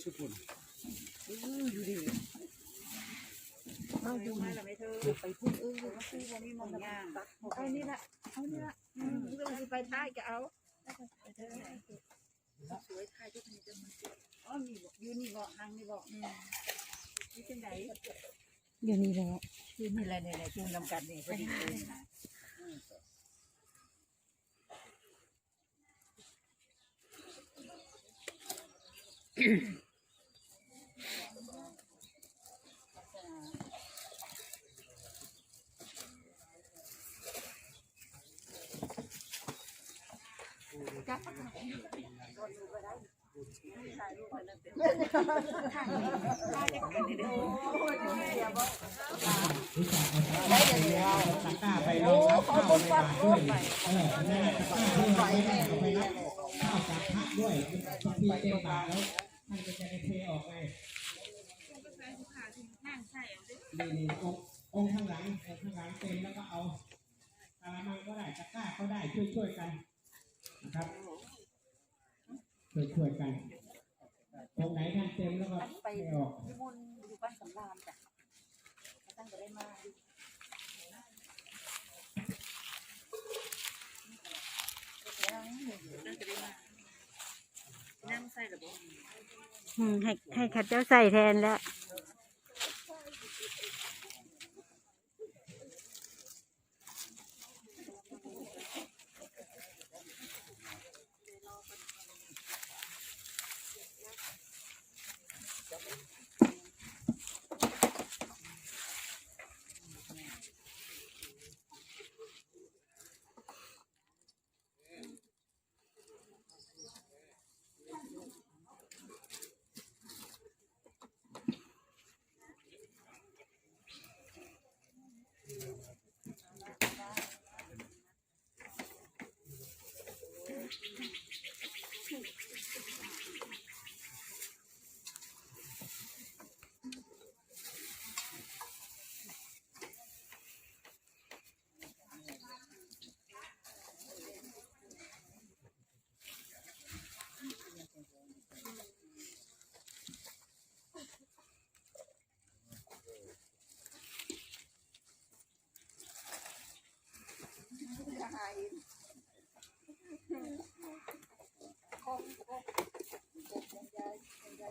อยู่ชุกุลเอาดูมาแล้วไหมเธอไปพูดเออคือวันนี้มันย่างเอานี่ละเอานี่ละอืมเวลาไปท้ายก็เอาไปเธอสวยท้ายทุกคนจะมาอ๋อมีบอกยูนี่บอกทางนี่บอกอืมนี่เป็นไหนอยู่นี่แหละยูนี่อะไรเนี่ยจูนนำกันเนี่ยพอดีเลยนะตะ กร้าไปรองรับข้าวในบาทด้วยเออนั่นแหละตะกร้าที่เราไม่ได้เอาไปรับข้าวจากพระด้วยบางทีเต็มบาทแล้วท่านก็จะได้เทออกไงนี่นี่องค์องค์ข้างหลังองค์ข้างหลังเต็มแล้วก็เอากะละมังก็ได้ตะกร้าก็ได้ช่วยช่วยๆกันนะครับช่วยช่วยๆกันตรง ไหนท่านเต็มแล้วก็เทออกนิมนต์อยู่บ้านสำรามจ้ะตั้งแต่ได้มานั่งใส่หรือเปล่าอืมให้ให้ข้าเจ้าใส่แทนแล้ว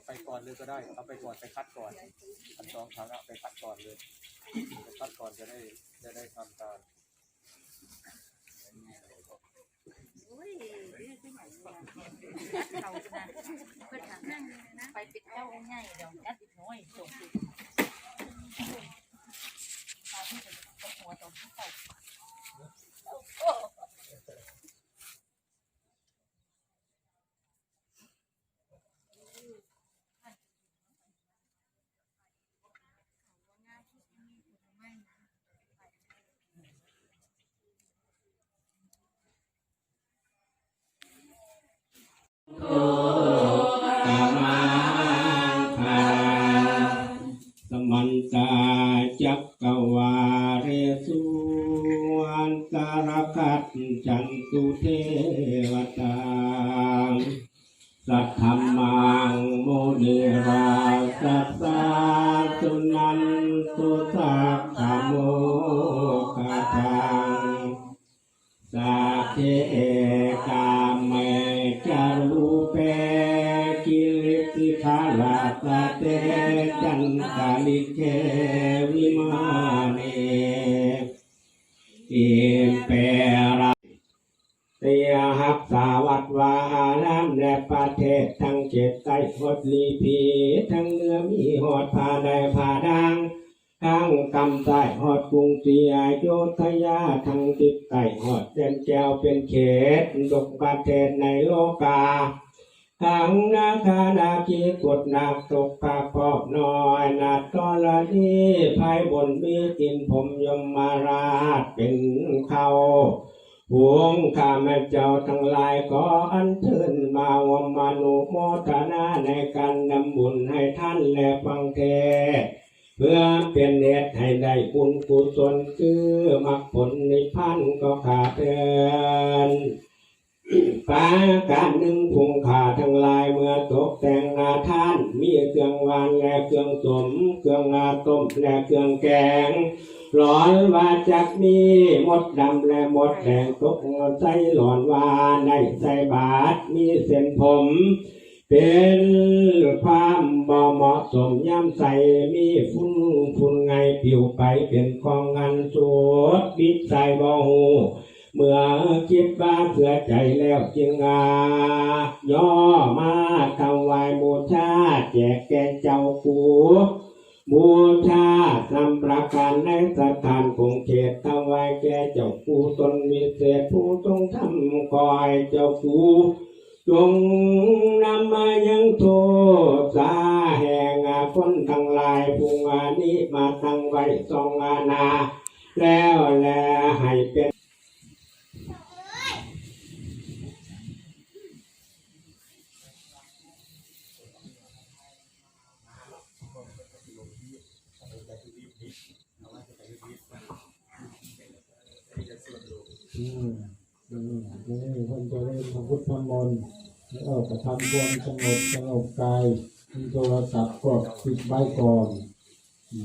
ไปก่อนเลยก็ได้ เอาไปก่อนไปคัดก่อนอันสองครั้งเอาไปคัดก่อนเลยไปคัดก่อนจะได้จะได้ทำการโอ้ยนี่ที่ไหนเนี่ยเขาจะเพื่อนนั่งไปปิดเจ้าง่ายเดี๋ยวยัดอีกน้อยจบสิตาที่จะหัวตรงที่เต่า ตารคัตจันตุเทวตาสัทธมมังโมเดราสัสสาสุนันตุสักขโมคาทังสาเทกามเมจารูเปกิริสิทาลาสเตจันตาลิเกวิมาเนเประเตียหักสาวัตวานาามและ ประเทศทั้งเจ็ดใต้หดลีพีทั้งเนื้อมีหอดผาได้ผาดังทั้งกำใต้หอดกรุงเตียโยธยาทั้งติดใต้หอดเดนแก้วเป็นเขตดกประเทศในโลกาทั้งนาคานาคีกดนักตกปาปอบน้อยนาตอละนีภายบนมีกินผมยมมาราชเป็นเขา หวงข้าแม่เจ้าทั้งหลายขออันเชิญมาวมนุโมทนาในการนำบุญให้ท่านและฟังเทศเพื่อเป็นเหตุให้ได้บุญกุศลคือมรรคผลนิพพานก็ขาดเดินปาการหนึ่งพุงขาทั้งหลายเมื่อตกแต่งนาท่าน มีเครื่องวานและเครื่องสม เครื่องนาต้มและเครื่องแกง ร้อนว่าจากมีมดดำและมดแดงตกใส่หลอนว่าในใส่บาทมีเส้นผม เป็นความบ่เหมาะสมย่ำใส่มีฝุ่นฝุ่นไงผิวไปเป็นของงานสวดบิดใส่บ่หูเมื่อคิดบ้าเสือใจแล้วจึงอาย่อมาทำไหวายบูชาแจกแกนเจ้ากู บูชานำประการในสถานคงเขตทำไหวายแก่เจ้ากูตนมีเศษผู้ต้องทำคอยเจ้ากูจงนำมายังโทษสาแห่งอาคนทั้งหลายพุงอานี้มาตั้งไว้ทรงอาณาแล้วแลให้เป็น นี่ท่านจะเล่นพระพุทธมนต์แล้วก็กระทำความสงบสงบกายมีโทรศัพท์ก็ปิดไว้ก่อน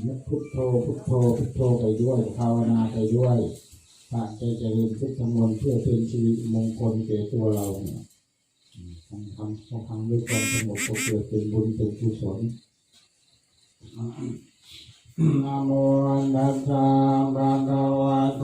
นึกพุทโธพุทโธพุทโธไปด้วยภาวนาไปด้วยตั้งใจจะเรียนพุทธมนต์เพื่อเป็นชีวิตมงคลแก่ตัวเราเนี่ยอืมทำทำทำทำด้วยความสงบก็เกิดเป็นบุญเป็นกุศลนะโมตัสสะภะคะวะโต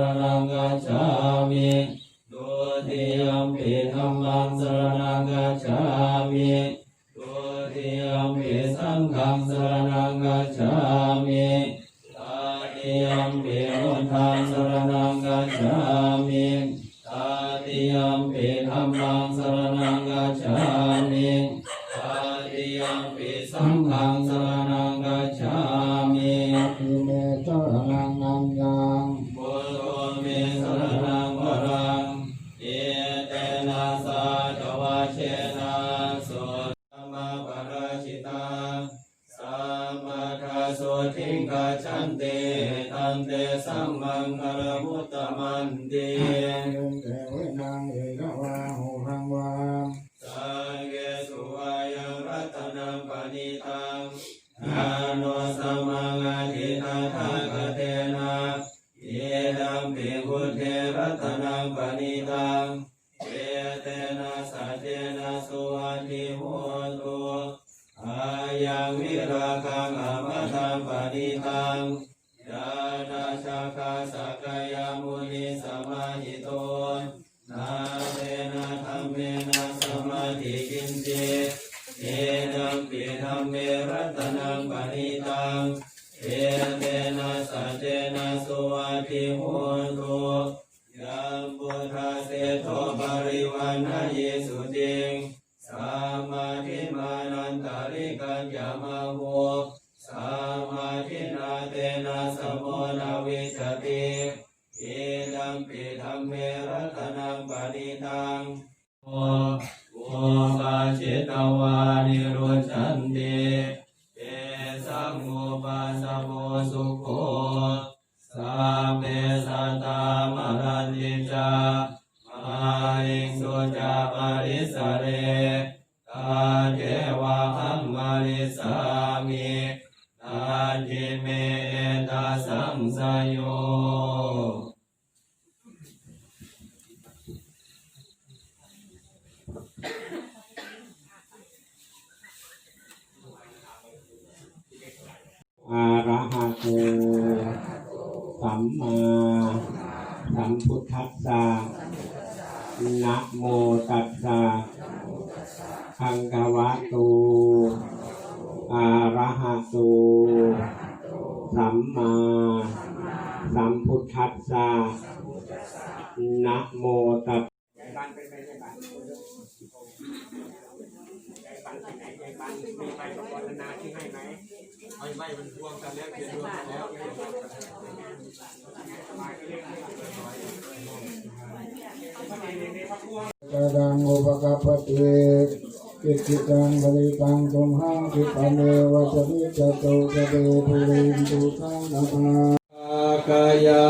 รณังกัจฉามิดุติยมปิธัมมังสรณังกัจฉามิดุติยมปิสังฆังสรณังกัจฉามิตาติยมปิพุทธังสรณังกัจฉามิตาติยมปิธัมมังสรณังกัจฉามิตาติยมปิสังฆังสรณัง งเอกวาหูหังวาสังเกสุวายังรัตนังปณิตังอาโนสมังอาทิตาทากเทนะเยดัมปิพุทเทรัตนังปณิตังเยเตนะสัจเจนะสุวัติโหตุอายังวิราคังอมตังปณิตังยาตาชาคาสัก โหตุยัมพุทธาเสโทปริวันนาเยสุติงสัมมาทิมานันตาริกัญญามาโห สังโมปัสสะโมสุโขสัพเพสัตามรันติจามาริสุจาปริสเรกาเทวะหัมมาริสามินาทิเมตาสังสยโยอะระหะโต สัมมาสัมพุทธัสสะนะโมตัสสะภะคะวะโตอะระหะโตสัมมาสัมพุทธัสสะนะโมตัสบ้านเป็นไงบ้านบ้านไปไหนบ้านมีใครประกอบนาที่ให้ไหมไม่ไม่มันรวมกันแล้วเขียนรวมกันแล้ว ด้รวมกันกดังอุปกปปติกิจิตังบริตังตุมหังคิปันเดวะจมิจตุกะเดปุเรนตุสังกปากายา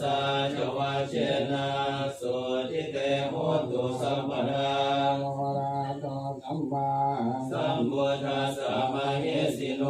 สาจวาเชนะสุทิเตหุตุสัมปดาวราตสัมมาสัมพุทธัสสะมะเหสิโน